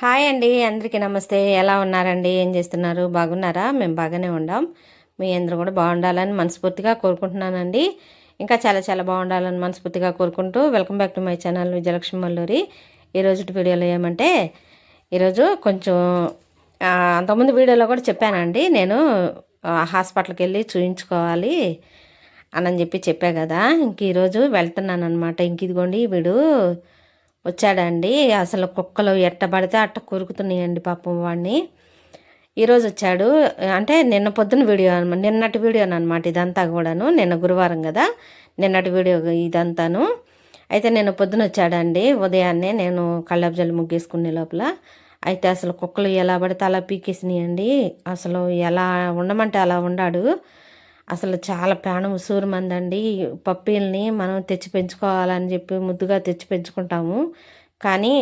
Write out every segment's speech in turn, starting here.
Hi అండి అందరికీ నమస్తే. ఎలా ఉన్నారండి? ఏం చేస్తున్నారు? బాగున్నారా? మేము బాగానే ఉండాం. మీ అందరూ కూడా బాగుండాలని మనస్ఫూర్తిగా కోరుకుంటున్నానండి. ఇంకా చాలా చాలా బాగుండాలని మనస్ఫూర్తిగా కోరుకుంటూ welcome back to my channel Vijayalakshmi Malluri. ఈరోజు వీడియోలో ఏమంటే ఈరోజు కొంచెం అంతకుముందు వీడియోలో కూడా చెప్పానండి. నేను హాస్పిటల్కి వెళ్ళి చూయించుకోవాలి అని చెప్పి చెప్పా కదా. ఇంక ఈరోజు వెళ్తున్నాను అనమాట ఇంక ఇదిగోండి వీడు వచ్చాడండి. అసలు కుక్కలు ఎట్ట పడితే అట్ట కొరుకుతున్నాయండి పాపం వాడిని ఈరోజు వచ్చాడు. అంటే నిన్న పొద్దున వీడియో అనమాట నిన్నటి వీడియో అనమాట ఇదంతా కూడాను. నిన్న గురువారం కదా నిన్నటి వీడియో ఇదంతాను. అయితే నేను పొద్దున వచ్చాడండి. ఉదయాన్నే నేను కళ్ళబ్జలు ముగ్గేసుకునే లోపల. అయితే అసలు కుక్కలు ఎలా పడితే అలా పీకేసినాయండి. అసలు ఎలా ఉండమంటే అలా ఉండాడు. అసలు చాలా ప్రాణం ఉసూరుమందండి. పప్పీల్ని మనం తెచ్చి పెంచుకోవాలని చెప్పి ముద్దుగా తెచ్చి పెంచుకుంటాము. కానీ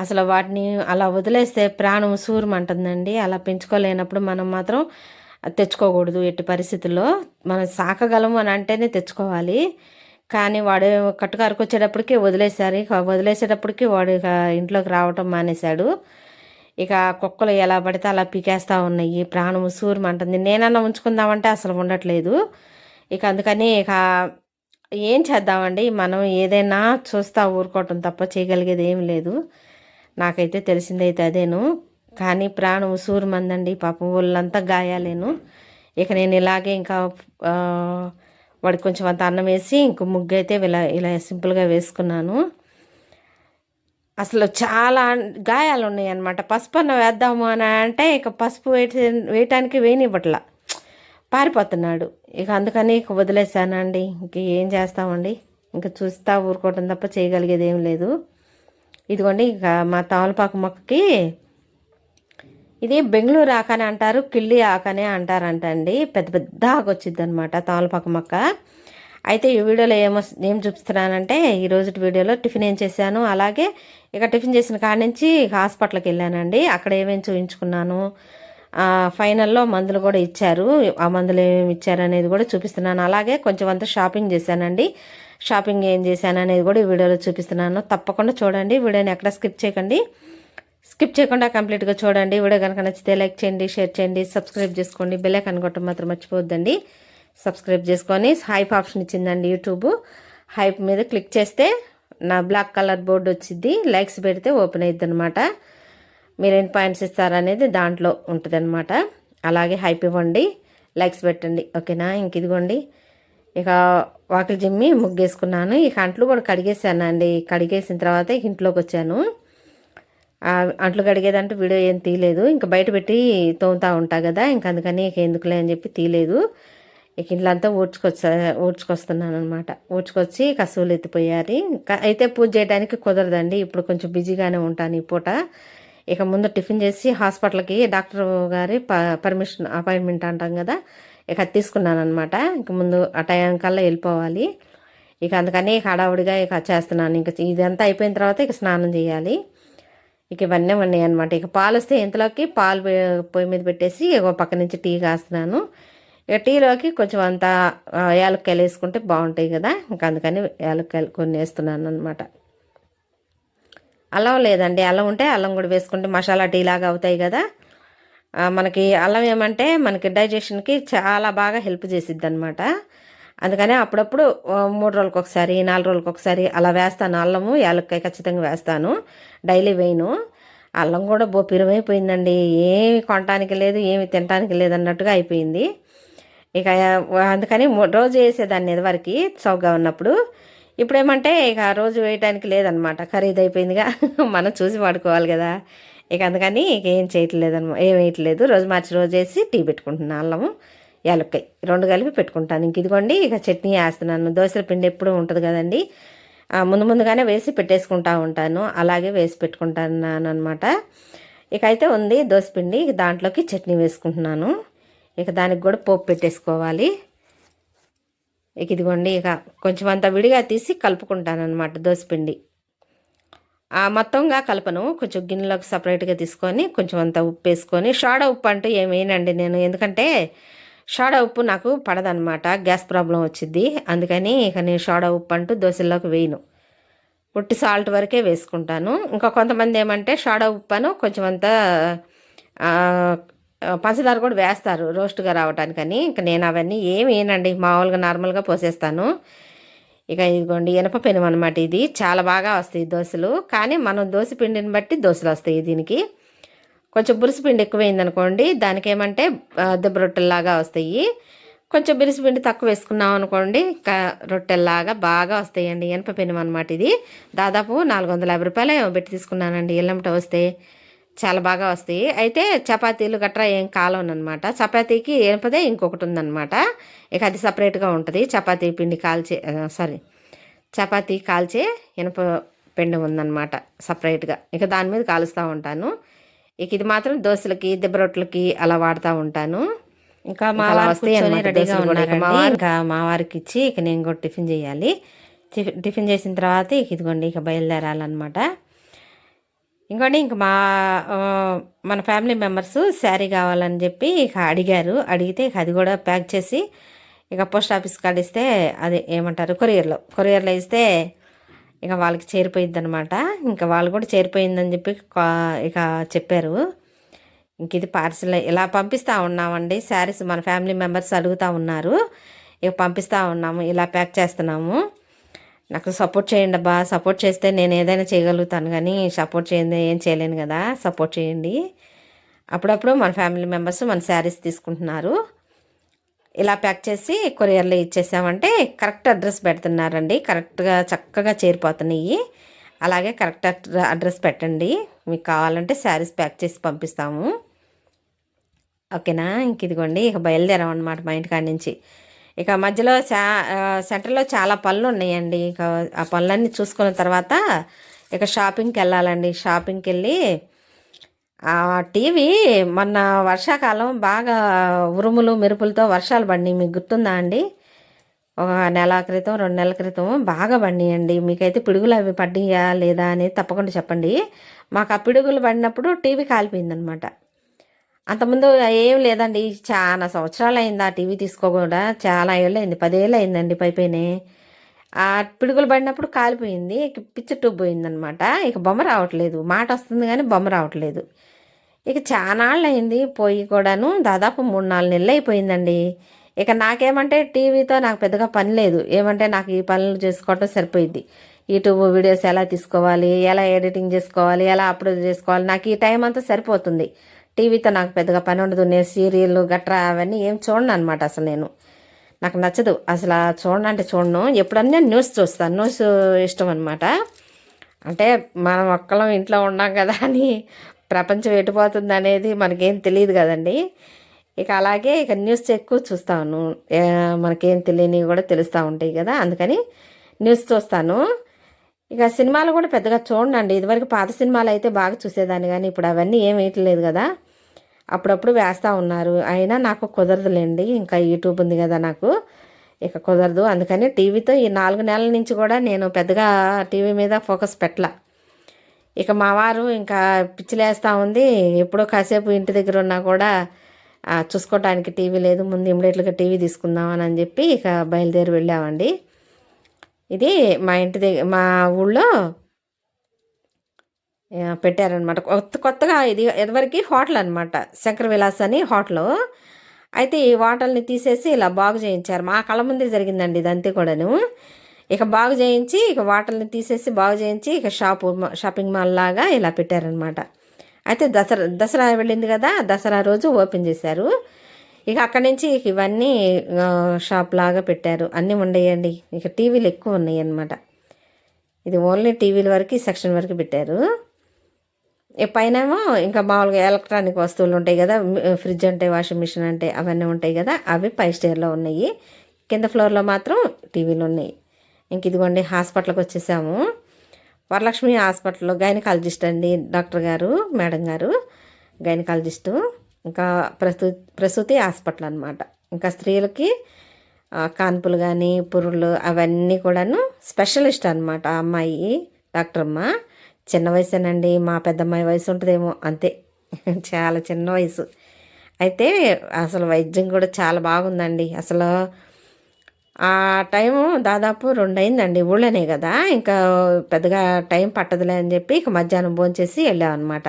అసలు వాటిని అలా వదిలేస్తే ప్రాణం ఉసూరుమంటుందండి. అలా పెంచుకోలేనప్పుడు మనం మాత్రం తెచ్చుకోకూడదు ఎట్టి పరిస్థితుల్లో. మనం సాకగలము అని అంటేనే తెచ్చుకోవాలి. కానీ వాడు కట్టుకారుకు వచ్చేటప్పటికి వదిలేశారు. వదిలేసేటప్పటికి వాడు ఇంట్లోకి రావటం మానేశాడు. ఇక కుక్కలు ఎలా పడితే అలా పీకేస్తూ ఉన్నాయి. ప్రాణం సూరమంటుంది నేనన్నా ఉంచుకుందామంటే అసలు ఉండట్లేదు. ఇక అందుకని ఇక ఏం చేద్దామండి? మనం ఏదైనా చూస్తా ఊరుకోవటం తప్ప చేయగలిగేది ఏం లేదు. నాకైతే తెలిసిందైతే అదేను. కానీ ప్రాణం సూరమందండి పాపం ఒళ్ళంతా గాయాలేను. ఇక నేను ఇలాగే ఇంకా వాడికి కొంచెం అంత అన్నం వేసి ఇంకో ముగ్గు అయితే ఇలా ఇలా సింపుల్గా వేసుకున్నాను. అసలు చాలా గాయాలు ఉన్నాయన్నమాట పసుపు అన్న వేద్దాము అని అంటే ఇక పసుపు వేటి వేయటానికి వేయనివ్వట్లా. పారిపోతున్నాడు. ఇక అందుకని ఇక వదిలేసానండి ఇంక ఏం చేస్తామండి? ఇంకా చూస్తా ఊరుకోవటం తప్ప చేయగలిగేది ఏం లేదు. ఇదిగోండి ఇక మా తమలపాకు మొక్కకి ఇది బెంగళూరు ఆకని అంటారు కిళ్ళి ఆకనే అంటారంట అండి పెద్ద పెద్ద ఆకొచ్చిద్ది అనమాట తమలపాకు మొక్క. అయితే ఈ వీడియోలో ఏమో ఏం చూపిస్తున్నానంటే ఈ రోజు వీడియోలో టిఫిన్ ఏం చేశాను. అలాగే ఇక టిఫిన్ చేసిన కాడ నుంచి హాస్పిటల్కి వెళ్ళానండి. అక్కడ ఏమేమి చూపించుకున్నాను ఫైనల్లో మందులు కూడా ఇచ్చారు. ఆ మందులు ఏమేమి ఇచ్చారు అనేది కూడా చూపిస్తున్నాను. అలాగే కొంచెం అంతా షాపింగ్ చేశానండి. షాపింగ్ ఏం చేశాను అనేది కూడా ఈ వీడియోలో చూపిస్తున్నాను. తప్పకుండా చూడండి. వీడియోని ఎక్కడ స్కిప్ చేయకండి. స్కిప్ చేయకుండా కంప్లీట్గా చూడండి. వీడియో కనుక నచ్చితే లైక్ చేయండి షేర్ చేయండి సబ్స్క్రైబ్ చేసుకోండి. బెల్ ఐకాన్ కొట్టడం మాత్రం మర్చిపోవద్దండి. సబ్స్క్రైబ్ చేసుకొని హైప్ ఆప్షన్ ఇచ్చిందండి యూట్యూబ్. హైప్ మీద క్లిక్ చేస్తే నా బ్లాక్ కలర్ బోర్డు వచ్చింది లైక్స్ పెడితే ఓపెన్ అవుతుంది అనమాట మీరు ఎన్ని పాయింట్స్ ఇస్తారనేది దాంట్లో ఉంటుంది అనమాట అలాగే హైప్ ఇవ్వండి. లైక్స్ పెట్టండి. ఓకేనా? ఇంక ఇదిగోండి. ఇక వాకిలి జిమ్మి ముగ్గేసుకున్నాను. ఇక అంట్లు కూడా కడిగేసానండి. కడిగేసిన తర్వాత ఇంట్లోకి వచ్చాను. అంట్లు కడిగేదంటే వీడియో ఏం తీయలేదు. ఇంకా బయట పెట్టి తోముతా ఉంటా కదా. ఇంక అందుకని ఇక ఎందుకులే అని చెప్పి తీయలేదు. ఇక ఇంట్లంతా ఊడ్చుకొచ్చా ఊడ్చుకొస్తున్నాను అనమాట ఊడ్చుకొచ్చి కసువులు ఎత్తిపోయారు అయితే పూజ చేయడానికి కుదరదండి. ఇప్పుడు కొంచెం బిజీగానే ఉంటాను ఈ పూట. ఇక ముందు టిఫిన్ చేసి హాస్పిటల్కి డాక్టర్ గారి ప పర్మిషన్ అపాయింట్మెంట్ అంటాం కదా ఇక తీసుకున్నాను అనమాట ఇంక ముందు ఆ టైం కల్లా వెళ్ళిపోవాలి. ఇక అందుకని ఇక హడావుడిగా ఇక చేస్తున్నాను. ఇంక ఇదంతా అయిపోయిన తర్వాత ఇక స్నానం చేయాలి. ఇక ఇవన్నీ ఉన్నాయి అనమాట ఇక పాలు వస్తే ఇంతలోకి పాలు పొయ్యి మీద పెట్టేసి ఒక పక్క నుంచి టీ కాస్తున్నాను. ఇక టీలోకి కొంచెం అంత యాలక్కాయలు వేసుకుంటే బాగుంటాయి కదా. ఇంకా అందుకని యాలక్కాయలు కొన్ని వేస్తున్నాను అనమాట అల్లం లేదండి. అల్లం ఉంటే అల్లం కూడా వేసుకుంటే మసాలా టీ లాగా అవుతాయి కదా. మనకి అల్లం ఏమంటే మనకి డైజెషన్కి చాలా బాగా హెల్ప్ చేసిద్ది అనమాట అందుకనే అప్పుడప్పుడు మూడు రోజులకు ఒకసారి నాలుగు రోజులకు ఒకసారి అలా వేస్తాను. అల్లము యాలక్కాయ ఖచ్చితంగా వేస్తాను. డైలీ వేయను. అల్లం కూడా బో పిరమైపోయిందండి. ఏమి కొనటానికి లేదు ఏమి తినటానికి లేదు అన్నట్టుగా అయిపోయింది. ఇక అందుకని రోజు వేసేదాన్ని ఎదవరికి చౌకగా ఉన్నప్పుడు ఇప్పుడు ఏమంటే ఇక రోజు వేయటానికి లేదనమాట. ఖరీదైపోయిందిగా. మనం చూసి వాడుకోవాలి కదా. ఇక అందుకని ఇక ఏం చేయట్లేదు అనమాట ఏం వేయట్లేదు. రోజు మార్చి రోజు వేసి టీ పెట్టుకుంటున్నాను అల్లము యాలక్కాయ రెండు కలిపి పెట్టుకుంటాను. ఇంక ఇదిగోండి ఇక చట్నీ వేస్తున్నాను. దోశల పిండి ఎప్పుడూ ఉంటుంది కదండి. ముందు ముందుగానే వేసి పెట్టేసుకుంటా ఉంటాను. అలాగే వేసి పెట్టుకుంటాను అనమాట ఇక అయితే ఉంది దోశ పిండి. దాంట్లోకి చట్నీ వేసుకుంటున్నాను. ఇక దానికి కూడా పోపు పెట్టేసుకోవాలి. ఇక ఇదిగోండి ఇక కొంచెం అంత విడిగా తీసి కలుపుకుంటాను అనమాట దోసపిండి మొత్తంగా కలపను. కొంచెం గిన్నెలోకి సపరేట్గా తీసుకొని కొంచెం అంత ఉప్పు వేసుకొని షాడా ఉప్పు అంటూ ఏమేనండి నేను. ఎందుకంటే షాడా ఉప్పు నాకు పడదనమాట గ్యాస్ ప్రాబ్లం వచ్చింది అందుకని ఇక నేను షాడా ఉప్పు అంటూ దోశల్లోకి వేయను. ఉట్టి సాల్ట్ వరకే వేసుకుంటాను. ఇంకా కొంతమంది ఏమంటే షాడో ఉప్పను కొంచెం అంత పంచదార కూడా వేస్తారు రోస్ట్గా రావడానికని ఇంకా నేను అవన్నీ ఏమేనండి వేయనండి మామూలుగా నార్మల్గా పోసేస్తాను. ఇక ఇదిగోండి ఇనప పెనం అనమాట ఇది. చాలా బాగా వస్తాయి దోశలు. కానీ మనం దోశ పిండిని బట్టి దోశలు వస్తాయి దీనికి. కొంచెం బురుసు పిండి ఎక్కువైంది అనుకోండి దానికి ఏమంటే దెబ్బ రొట్టెల్లాగా వస్తాయి. కొంచెం బిరుసు పిండి తక్కువ వేసుకున్నాం అనుకోండి ఇంకా రొట్టెల్లాగా బాగా వస్తాయండి. ఇనప పెనం అనమాట ఇది. దాదాపు నాలుగు వందల యాభై రూపాయలు ఏమో పెట్టి తీసుకున్నానండి. ఎల్లమ్మట వస్తే చాలా బాగా వస్తాయి. అయితే చపాతీలు గట్రా ఏం కాలవనమాట. చపాతీకి ఎనపదే ఇంకొకటి ఉందన్నమాట ఇక అది సపరేట్గా ఉంటుంది. చపాతీ పిండి కాల్చే సారీ చపాతీ కాల్చే ఇనప పిండి ఉందన్నమాట సపరేట్గా. ఇక దాని మీద కాలుస్తూ ఉంటాను. ఇక ఇది మాత్రం దోశలకి దెబ్బ రొట్టెలకి అలా వాడుతూ ఉంటాను. ఇంకా మా వారు రెడీగా కూడా. ఇక మా వారికి ఇచ్చి ఇక నేను కూడా టిఫిన్ చేయాలి. టిఫిన్ టిఫిన్ చేసిన తర్వాత ఇక ఇదిగోండి ఇక బయలుదేరాలన్నమాట. ఇంకోండి ఇంక మా మన ఫ్యామిలీ మెంబర్స్ శారీ కావాలని చెప్పి ఇక అడిగారు. అడిగితే ఇక అది కూడా ప్యాక్ చేసి ఇక పోస్ట్ ఆఫీస్ కార్డు ఇస్తే అది ఏమంటారు? కొరియర్లో. కొరియర్లో ఇస్తే ఇక వాళ్ళకి చేరిపోయింది అనమాట ఇంకా వాళ్ళు కూడా చేరిపోయిందని చెప్పి కా- ఇక చెప్పారు. ఇంక ఇది పార్సిల్ ఇలా పంపిస్తూ ఉన్నామండి. శారీస్ మన ఫ్యామిలీ మెంబర్స్ అడుగుతూ ఉన్నారు. ఇక పంపిస్తూ ఉన్నాము. ఇలా ప్యాక్ చేస్తున్నాము. నాకు సపోర్ట్ చేయండి అబ్బా. సపోర్ట్ చేస్తే నేను ఏదైనా చేయగలుగుతాను కానీ సపోర్ట్ చేయండి ఏం చేయలేను కదా. సపోర్ట్ చేయండి. అప్పుడప్పుడు మన ఫ్యామిలీ మెంబర్స్ మన శారీస్ తీసుకుంటున్నారు. ఇలా ప్యాక్ చేసి కొరియర్లో ఇచ్చేసామంటే కరెక్ట్ అడ్రస్ పెడుతున్నారండి. కరెక్ట్గా చక్కగా చేరిపోతున్నాయి. అలాగే కరెక్ట్ అడ్ర- అడ్రస్ పెట్టండి. మీకు కావాలంటే శారీస్ ప్యాక్ చేసి పంపిస్తాము. ఓకేనా ఇంక ఇదిగోండి. ఇక బయలుదేరాం అనమాట మా ఇంటికాడ నుంచి. ఇక మధ్యలో చా సెంటర్లో చాలా పనులు ఉన్నాయండి ఇక ఆ పనులన్నీ చూసుకున్న తర్వాత ఇక షాపింగ్కి వెళ్ళాలండి. షాపింగ్కి వెళ్ళి ఆ టీవీ మొన్న వర్షాకాలం బాగా ఉరుములు మెరుపులతో వర్షాలు పడినాయి. మీకు గుర్తుందా అండి? ఒక నెల క్రితం రెండు నెలల క్రితం బాగా పడినాయండి. మీకైతే పిడుగులు అవి పడ్డాయా లేదా అనేది తప్పకుండా చెప్పండి. మాకు ఆ పిడుగులు పడినప్పుడు టీవీ కాలిపోయిందనమాట. అంతకుముందు ఏం లేదండి. చాలా సంవత్సరాలు అయింది ఆ టీవీ తీసుకోకుండా. చాలా ఏళ్ళు అయింది పదేళ్ళు అయిందండి పైపైనే ఆ పిడుగులు పడినప్పుడు కాలిపోయింది. ఇక పిచ్చి ట్యూబ్ పోయిందనమాట. ఇక బొమ్మ రావట్లేదు. మాట వస్తుంది కానీ బొమ్మ రావట్లేదు. ఇక చాలా అయింది పోయి కూడాను. దాదాపు మూడు నాలుగు నెలలు అయిపోయిందండి ఇక నాకేమంటే టీవీతో నాకు పెద్దగా పని లేదు. ఏమంటే నాకు ఈ పనులు చేసుకోవటం సరిపోయింది యూట్యూబ్ వీడియోస్ ఎలా తీసుకోవాలి? ఎలా ఎడిటింగ్ చేసుకోవాలి? ఎలా అప్లోడ్ చేసుకోవాలి? నాకు ఈ టైం అంతా సరిపోతుంది. టీవీతో నాకు పెద్దగా పని ఉండదు. నేను సీరియల్ గట్రా అవన్నీ ఏం చూడను అనమాట అసలు నేను. నాకు నచ్చదు. అసలు చూడను అంటే చూడను. ఎప్పుడన్నా న్యూస్ చూస్తాను న్యూస్ ఇష్టం అనమాట అంటే మనం ఒక్కలం ఇంట్లో ఉన్నాం కదా అని ప్రపంచం ఎటుపోతుంది అనేది మనకేం తెలియదు కదండి. ఇక అలాగే ఇక న్యూస్ ఎక్కువ చూస్తాను. మనకేం తెలియనివి కూడా తెలుస్తూ ఉంటాయి కదా. అందుకని న్యూస్ చూస్తాను. ఇక సినిమాలు కూడా పెద్దగా చూడండి ఇదివరకు పాత సినిమాలు అయితే బాగా చూసేదాన్ని కానీ ఇప్పుడు అవన్నీ ఏం వేయట్లేదు కదా. అప్పుడప్పుడు వేస్తూ ఉన్నారు. అయినా నాకు కుదరదులేండి. ఇంకా యూట్యూబ్ ఉంది కదా నాకు. ఇక కుదరదు. అందుకని టీవీతో ఈ నాలుగు నెలల నుంచి కూడా నేను పెద్దగా టీవీ మీద ఫోకస్ పెట్టలా. ఇక మా వారు ఇంకా పిచ్చిలేస్తూ ఉంది. ఎప్పుడో కాసేపు ఇంటి దగ్గర ఉన్నా కూడా చూసుకోవటానికి టీవీ లేదు. ముందు ఇమ్మీడియట్గా టీవీ తీసుకుందామని అని చెప్పి ఇక బయలుదేరి వెళ్ళామండి. ఇది మా ఇంటి దగ్గర మా ఊళ్ళో పెట్టారనమాట కొత్త కొత్తగా ఇది ఇదివరకు హోటల్ అనమాట శంకర విలాస్ అని హోటల్. అయితే ఈ హోటల్ని తీసేసి ఇలా బాగు చేయించారు. మా కళ్ళ ముందే జరిగిందండి ఇదంతా కూడాను. ఇక బాగు చేయించి ఇక హోటల్ని తీసేసి బాగు చేయించి ఇక షాపు షాపింగ్ మాల్ లాగా ఇలా పెట్టారనమాట అయితే దసరా దసరా వెళ్ళింది కదా దసరా రోజు ఓపెన్ చేశారు. ఇక అక్కడి నుంచి ఇక ఇవన్నీ షాప్ లాగా పెట్టారు. అన్నీ ఉండేయండి. ఇక టీవీలు ఎక్కువ ఉన్నాయి అన్నమాట ఇది ఓన్లీ టీవీల వరకు సెక్షన్ వరకు పెట్టారు. పైనేమో ఇంకా మామూలుగా ఎలక్ట్రానిక్ వస్తువులు ఉంటాయి కదా ఫ్రిడ్జ్ అంటే వాషింగ్ మిషన్ అంటే అవన్నీ ఉంటాయి కదా అవి పై స్టేర్లో ఉన్నాయి. కింద ఫ్లోర్లో మాత్రం టీవీలు ఉన్నాయి. ఇంక ఇదిగోండి హాస్పిటల్కి వచ్చేసాము. వరలక్ష్మి హాస్పిటల్లో గైనకాలజిస్ట్ అండి డాక్టర్ గారు మేడం గారు గైనకాలజిస్టు. ఇంకా ప్రసూ ప్రసూతి హాస్పిటల్ అనమాట ఇంకా స్త్రీలకి కాన్పులు కానీ పురుళ్ళు అవన్నీ కూడాను స్పెషలిస్ట్ అనమాట ఆ అమ్మాయి డాక్టర్ అమ్మ చిన్న వయసేనండి మా పెద్దమ్మాయి వయసు ఉంటుందేమో అంతే. చాలా చిన్న వయసు. అయితే అసలు వైద్యం కూడా చాలా బాగుందండి. అసలు ఆ టైము దాదాపు రెండు అయిందండి ఊళ్ళోనే కదా. ఇంకా పెద్దగా టైం పట్టదులే అని చెప్పి ఇక మధ్యాహ్నం భోంచేసి వెళ్ళామన్నమాట.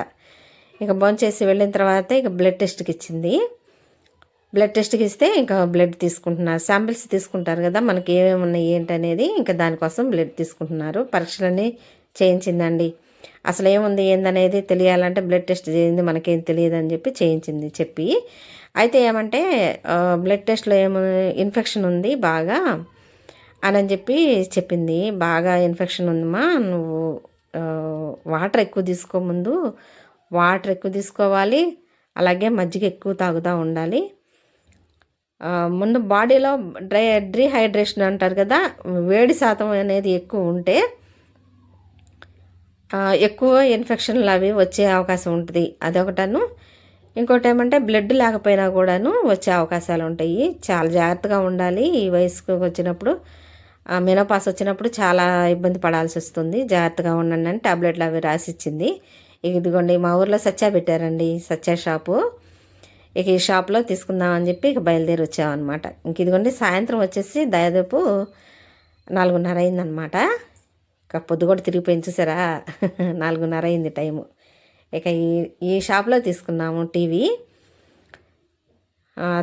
ఇక భోంచేసి వెళ్ళిన తర్వాత ఇక బ్లడ్ టెస్ట్కి ఇచ్చింది బ్లడ్ టెస్ట్కి ఇస్తే ఇంకా బ్లడ్ తీసుకుంటున్నారు. శాంపిల్స్ తీసుకుంటారు కదా మనకి ఏమేమి ఉన్నాయి ఏంటనేది ఇంకా దానికోసం బ్లడ్ తీసుకుంటున్నారు. పరీక్షలన్నీ చేయించిందండి. అసలు ఏముంది ఏందనేది తెలియాలంటే బ్లడ్ టెస్ట్ చేయింది మనకేం తెలియదు అని చెప్పి చేయించింది చెప్పి. అయితే ఏమంటే బ్లడ్ టెస్ట్లో ఏమో ఇన్ఫెక్షన్ ఉంది బాగా అని చెప్పి చెప్పింది. బాగా ఇన్ఫెక్షన్ ఉందమ్మా నువ్వు వాటర్ ఎక్కువ తీసుకో ముందు. వాటర్ ఎక్కువ తీసుకోవాలి అలాగే మజ్జిగ ఎక్కువ తాగుతూ ఉండాలి. ముందు బాడీలో డ్రై డ్రీహైడ్రేషన్ అంటారు కదా వేడి శాతం అనేది ఎక్కువ ఉంటే ఎక్కువ ఇన్ఫెక్షన్లు అవి వచ్చే అవకాశం ఉంటుంది. అదొకటను. ఇంకోటి ఏమంటే బ్లడ్ లేకపోయినా కూడాను వచ్చే అవకాశాలు ఉంటాయి. చాలా జాగ్రత్తగా ఉండాలి. ఈ వయసుకు వచ్చినప్పుడు మెనోపాస్ వచ్చినప్పుడు చాలా ఇబ్బంది పడాల్సి వస్తుంది. జాగ్రత్తగా ఉండండి అని టాబ్లెట్లు అవి రాసి ఇచ్చింది ఇదిగోండి మా ఊర్లో సచ్చా పెట్టారండి సచ్చా షాపు. ఇక ఈ షాప్లో తీసుకుందామని చెప్పి ఇక బయలుదేరి వచ్చామన్నమాట. ఇంక ఇదిగోండి సాయంత్రం వచ్చేసి దాదాపు నాలుగున్నర అయిందనమాట ఇక పొద్దు కూడా తిరిగిపోయింది చూసారా నాలుగున్నర అయింది టైము. ఇక ఈ ఈ షాప్లో తీసుకున్నాము TV.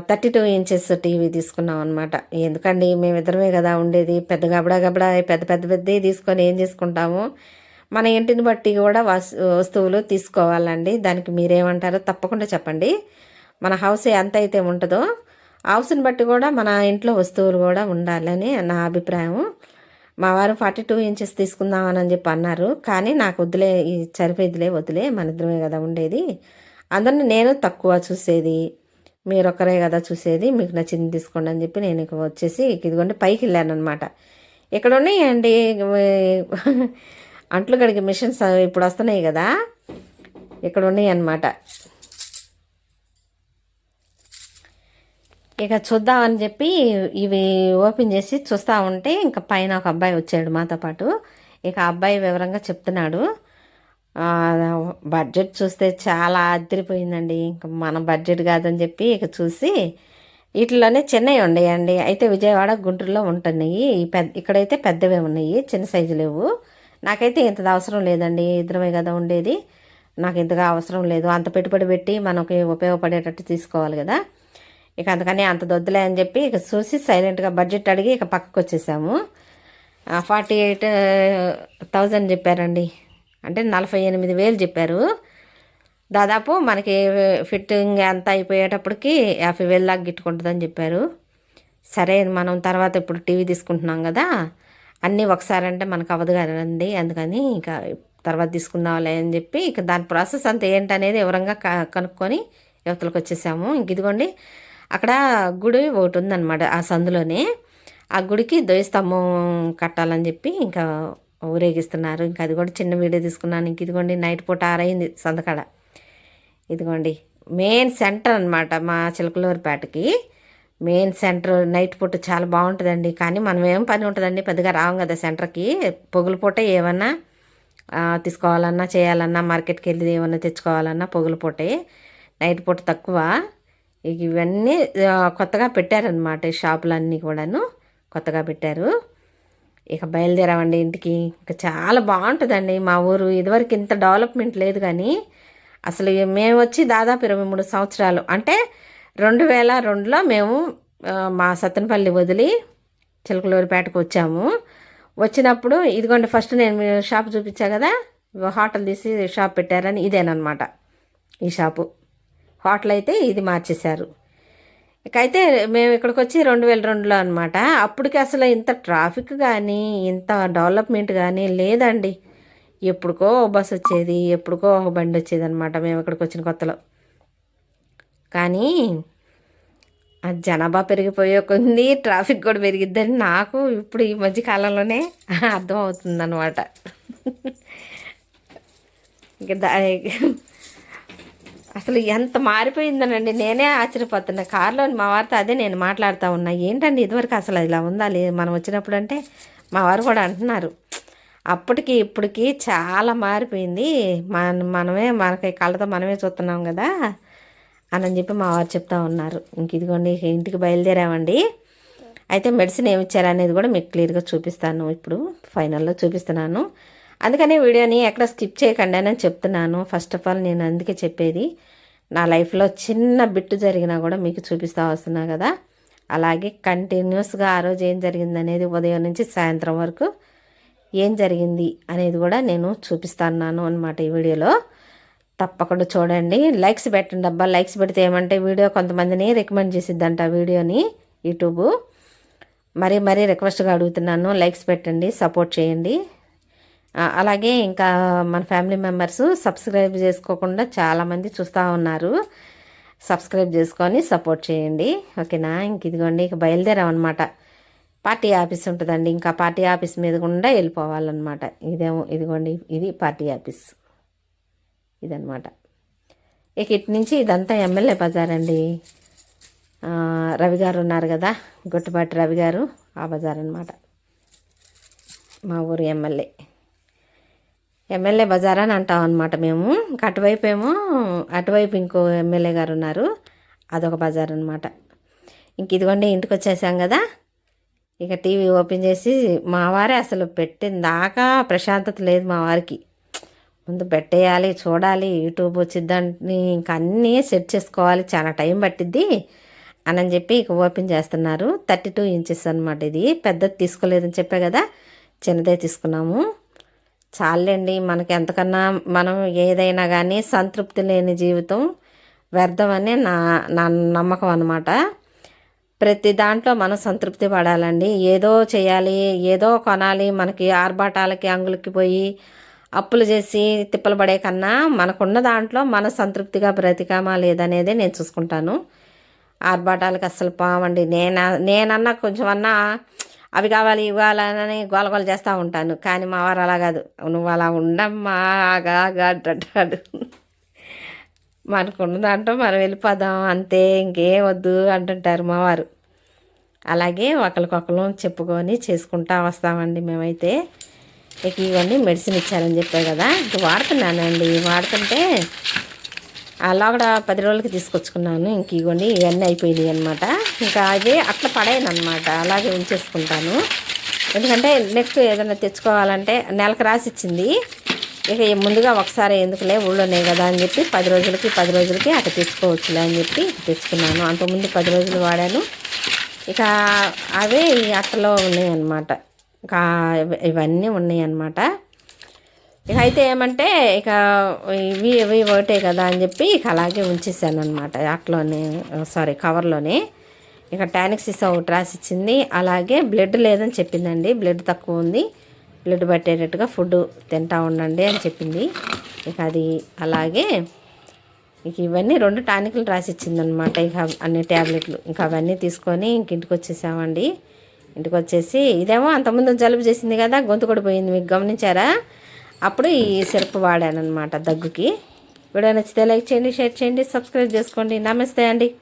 Thirty two inches TV తీసుకున్నాం అనమాట ఎందుకండి? మేమిద్దరమే కదా ఉండేది. పెద్ద గబడా గబడా పెద్ద పెద్ద పెద్దవి తీసుకొని ఏం చేసుకుంటాము? మన ఇంటిని బట్టి కూడా వస్తువులు తీసుకోవాలండి. దానికి మీరేమంటారో తప్పకుండా చెప్పండి. మన హౌస్ ఎంత అయితే ఉంటుందో హౌస్ని బట్టి కూడా మన ఇంట్లో వస్తువులు కూడా ఉండాలని నా అభిప్రాయం మా వారు ఫార్టీ టూ ఇంచెస్ తీసుకుందామని చెప్పి అన్నారు. కానీ నాకు వద్దులే ఈ సరిపోయిద్దిలే వద్దులే మన ఇద్దరమే కదా ఉండేది. అందరిని నేను తక్కువ చూసేది. మీరు ఒక్కరే కదా చూసేది. మీకు నచ్చింది తీసుకోండి అని చెప్పి నేను ఇక వచ్చేసి ఇదిగోండి పైకి వెళ్ళాను అనమాట ఇక్కడ ఉన్నాయండి అంట్లు కడిగే మిషన్స్ ఇప్పుడు వస్తున్నాయి కదా. ఇక్కడ ఉన్నాయి అనమాట ఇక చూద్దామని చెప్పి ఇవి ఓపెన్ చేసి చూస్తూ ఉంటే ఇంకా పైన ఒక అబ్బాయి వచ్చాడు మాతో పాటు. ఇక అబ్బాయి వివరంగా చెప్తున్నాడు. బడ్జెట్ చూస్తే చాలా అదిరిపోయిందండి. ఇంకా మన బడ్జెట్ కాదని చెప్పి ఇక చూసి వీటిలోనే చిన్నవి ఉండేయండి. అయితే విజయవాడ గుంటూరులో ఉంటున్నాయి. పెద్ద ఇక్కడైతే పెద్దవే ఉన్నాయి. చిన్న సైజు లేవు. నాకైతే ఇంత అవసరం లేదండి. ఇద్దరమే కదా ఉండేది. నాకు ఇంతగా అవసరం లేదు. అంత పెట్టుబడి పెట్టి మనకి ఉపయోగపడేటట్టు తీసుకోవాలి కదా. ఇక అందుకని అంత దొద్దులే అని చెప్పి ఇక చూసి సైలెంట్గా బడ్జెట్ అడిగి ఇక పక్కకు వచ్చేసాము. ఫార్టీ ఎయిట్ థౌజండ్ చెప్పారండి. అంటే నలభై ఎనిమిది వేలు చెప్పారు. దాదాపు మనకి ఫిట్టింగ్ అంతా అయిపోయేటప్పటికి యాభై వేలు దాకా గిట్టుకుంటుందని చెప్పారు. సరే మనం తర్వాత ఇప్పుడు టీవీ తీసుకుంటున్నాం కదా. అన్నీ ఒకసారి అంటే మనకు అవదు కదండి. అందుకని ఇంకా తర్వాత తీసుకుందాంలే అని చెప్పి ఇక దాని ప్రాసెస్ అంత ఏంటనేది వివరంగా క- కనుక్కొని యువతలకు వచ్చేసాము. ఇంక ఇదిగోండి అక్కడ గుడి ఒకటి ఉందన్నమాట ఆ సందులోనే. ఆ గుడికి ద్వయస్తంభం కట్టాలని చెప్పి ఇంకా ఊరేగిస్తున్నారు. ఇంకా అది కూడా చిన్న వీడియో తీసుకున్నాను. ఇంక ఇదిగోండి నైట్ పూట ఆరైంది సందకాడ. ఇదిగోండి మెయిన్ సెంటర్ అనమాట మా చిలకలూరిపేటకి. మెయిన్ సెంటర్ నైట్ పూట చాలా బాగుంటుందండి. కానీ మనం ఏం పని ఉంటుందండి పెద్దగా రావం కదా సెంటర్కి. పొగులు పూట ఏమన్నా తీసుకోవాలన్నా చేయాలన్నా మార్కెట్కి వెళ్ళి ఏమన్నా తెచ్చుకోవాలన్నా పొగులు పూటే. నైట్ పూట తక్కువ. ఇవన్నీ కొత్తగా పెట్టారనమాట ఈ షాపులన్నీ కూడాను. కొత్తగా పెట్టారు. ఇక బయలుదేరామండి ఇంటికి. ఇంకా చాలా బాగుంటుందండి మా ఊరు. ఇదివరకు ఇంత డెవలప్మెంట్ లేదు కానీ అసలు మేము వచ్చి దాదాపు ఇరవై మూడు సంవత్సరాలు. అంటే రెండు వేల రెండులో మేము మా సత్తెనపల్లి వదిలి చిలకలూరిపేటకు వచ్చాము. వచ్చినప్పుడు ఇదిగోండి ఫస్ట్ నేను మీ షాప్ చూపించా కదా హోటల్ తీసి షాప్ పెట్టారని ఇదేనమాట ఈ షాపు. హోటల్ అయితే ఇది మార్చేశారు. ఇకైతే మేము ఇక్కడికి వచ్చి రెండు వేల రెండులో అనమాట అప్పటికి అసలు ఇంత ట్రాఫిక్ కానీ ఇంత డెవలప్మెంట్ కానీ లేదండి. ఎప్పుడుకో ఒక బస్ వచ్చేది ఎప్పుడుకో ఒక బండి వచ్చేది అనమాట మేము ఇక్కడికి వచ్చిన కొత్తలో. కానీ ఆ జనాభా పెరిగిపోయే కొంది ట్రాఫిక్ కూడా పెరిగిద్దని నాకు ఇప్పుడు ఈ మధ్య కాలంలోనే అర్థం అవుతుందన్నమాట ఇంకా దా అసలు ఎంత మారిపోయిందనండి. నేనే ఆశ్చర్యపోతున్నా. కారులో మా వారితో అదే నేను మాట్లాడుతూ ఉన్నా. ఏంటండి ఇదివరకు అసలు ఇలా ఉందా? లేదు మనం వచ్చినప్పుడు అంటే మా వారు కూడా అంటున్నారు. అప్పటికి ఇప్పటికి చాలా మారిపోయింది. మన మనమే మనకి కళ్ళతో మనమే చూస్తున్నాం కదా అని చెప్పి మా వారు చెప్తా ఉన్నారు. ఇంక ఇదిగోండి ఇంటికి బయలుదేరామండి. అయితే మెడిసిన్ ఏమి ఇచ్చారనేది కూడా మీకు క్లియర్గా చూపిస్తాను. ఇప్పుడు ఫైనల్లో చూపిస్తున్నాను. అందుకనే వీడియోని ఎక్కడ స్కిప్ చేయకండి అని చెప్తున్నాను. ఫస్ట్ ఆఫ్ ఆల్ నేను అందుకే చెప్పేది నా లైఫ్లో చిన్న బిట్టు జరిగినా కూడా మీకు చూపిస్తూ వస్తున్నా కదా. అలాగే కంటిన్యూస్గా ఆ రోజు ఏం జరిగింది అనేది ఉదయం నుంచి సాయంత్రం వరకు ఏం జరిగింది అనేది కూడా నేను చూపిస్తాను అనమాట ఈ వీడియోలో. తప్పకుండా చూడండి. లైక్స్ పెట్టండి అబ్బా. లైక్స్ పెడితే ఏమంటే వీడియో కొంతమందిని రికమెండ్ చేసిద్దంట వీడియోని యూట్యూబ్ మరీ మరీ రిక్వెస్ట్గా అడుగుతున్నాను. లైక్స్ పెట్టండి సపోర్ట్ చేయండి. అలాగే ఇంకా మన ఫ్యామిలీ మెంబర్స్ సబ్స్క్రైబ్ చేసుకోకుండా చాలామంది చూస్తూ ఉన్నారు. సబ్స్క్రైబ్ చేసుకొని సపోర్ట్ చేయండి. ఓకేనా? ఇంక ఇదిగోండి ఇక బయలుదేరామన్నమాట. పార్టీ ఆఫీస్ ఉంటుందండి ఇంకా పార్టీ ఆఫీస్ మీద కూడా వెళ్ళిపోవాలన్నమాట. ఇదేమో ఇదిగోండి ఇది పార్టీ ఆఫీస్. ఇదనమాట ఇక ఇటు నుంచి ఇదంతా ఎమ్మెల్యే బజార్ అండి. రవి గారు ఉన్నారు కదా గుట్టుపాటి రవి గారు ఆ బజార్ అనమాట మా ఊరు ఎమ్మెల్యే. ఎమ్మెల్యే బజార్ అని అంటాం అనమాట మేము. ఇంకా అటువైపు ఏమో అటువైపు ఇంకో ఎమ్మెల్యే గారు ఉన్నారు. అదొక బజార్ అనమాట ఇంక ఇదిగోండి ఇంటికి వచ్చేసాం కదా. ఇక టీవీ ఓపెన్ చేసి మా వారే అసలు పెట్టిన దాకా ప్రశాంతత లేదు మా వారికి. ముందు పెట్టేయాలి చూడాలి యూట్యూబ్ వచ్చిద్దని ఇంక అన్నీ సెట్ చేసుకోవాలి. చాలా టైం పట్టిద్ది అని చెప్పి ఇక ఓపెన్ చేస్తున్నారు. థర్టీ టూ ఇంచెస్ అనమాట ఇది. పెద్దది తీసుకోలేదని చెప్పే కదా. చిన్నదే తీసుకున్నాము. చాలండి. మనకి ఎంతకన్నా మనం ఏదైనా కానీ సంతృప్తి లేని జీవితం వ్యర్థమని నా నా నమ్మకం అనమాట ప్రతి దాంట్లో మనం సంతృప్తి పడాలండి. ఏదో చేయాలి ఏదో కొనాలి మనకి ఆర్భాటాలకి అంగులకి పోయి అప్పులు చేసి తిప్పలు పడే కన్నా మనకున్న దాంట్లో మన సంతృప్తిగా బ్రతికామా లేదనేది నేను చూసుకుంటాను. ఆర్భాటాలకు అస్సలు పావండి. నేను నేనన్నా కొంచెం అన్నా అవి కావాలి ఇవి కావాలని గోలగోల చేస్తూ ఉంటాను. కానీ మా వారు అలా కాదు. నువ్వు అలా ఉండమ్మా ఆగా ఆగా అంటాడు మనకున్న దాంట్లో మనం వెళ్ళిపోదాం అంతే ఇంకేం వద్దు అంటుంటారు మా వారు. అలాగే ఒకరికొకరు చెప్పుకొని చేసుకుంటా వస్తామండి మేమైతే. ఇక ఇవన్నీ మెడిసిన్ ఇచ్చారని చెప్పే కదా ఇంక వాడుతున్నానండి. వాడుతుంటే అలా కూడా పది రోజులకి తీసుకొచ్చుకున్నాను. ఇంక ఇవ్వండి ఇవన్నీ అయిపోయినాయి అనమాట ఇంకా అవి అట్లా పడేయను అనమాట అలాగే ఉంచేసుకుంటాను. ఎందుకంటే నెక్స్ట్ ఏదైనా తెచ్చుకోవాలంటే నెలకు రాసి ఇచ్చింది ఇక ముందుగా ఒకసారి ఎందుకులే ఊళ్ళోనే కదా అని చెప్పి పది రోజులకి పది రోజులకి అటు తెచ్చుకోవచ్చులే అని చెప్పి తెచ్చుకున్నాను. అంతకుముందు పది రోజులు వాడాను. ఇక అవే ఈ అట్టలో ఉన్నాయి అన్నమాట ఇంకా ఇవన్నీ ఉన్నాయి అన్నమాట ఇక అయితే ఏమంటే ఇక ఇవి ఇవి ఒకటే కదా అని చెప్పి ఇక అలాగే ఉంచేసాను అనమాట అట్లోనే సారీ కవర్లోనే. ఇక టానిక్ సీసా ఒకటి రాసి ఇచ్చింది అలాగే బ్లడ్ లేదని చెప్పిందండి. బ్లడ్ తక్కువ ఉంది. బ్లడ్ పట్టేటట్టుగా ఫుడ్ తింటా ఉండండి అని చెప్పింది. ఇక అది అలాగే ఇక ఇవన్నీ రెండు టానిక్లు రాసిచ్చిందనమాట ఇక అన్ని ట్యాబ్లెట్లు ఇంకా అవన్నీ తీసుకొని ఇంక ఇంటికి వచ్చేసామండి. ఇంటికి వచ్చేసి ఇదేమో అంతకుముందు జలుబు చేసింది కదా గొంతు కూడా పోయింది. మీకు గమనించారా? అప్పుడు ఈ సిరప్ వాడానమాట దగ్గుకి. వీడియో నచ్చితే లైక్ చేయండి షేర్ చేయండి సబ్స్క్రైబ్ చేసుకోండి. నమస్తే అండి.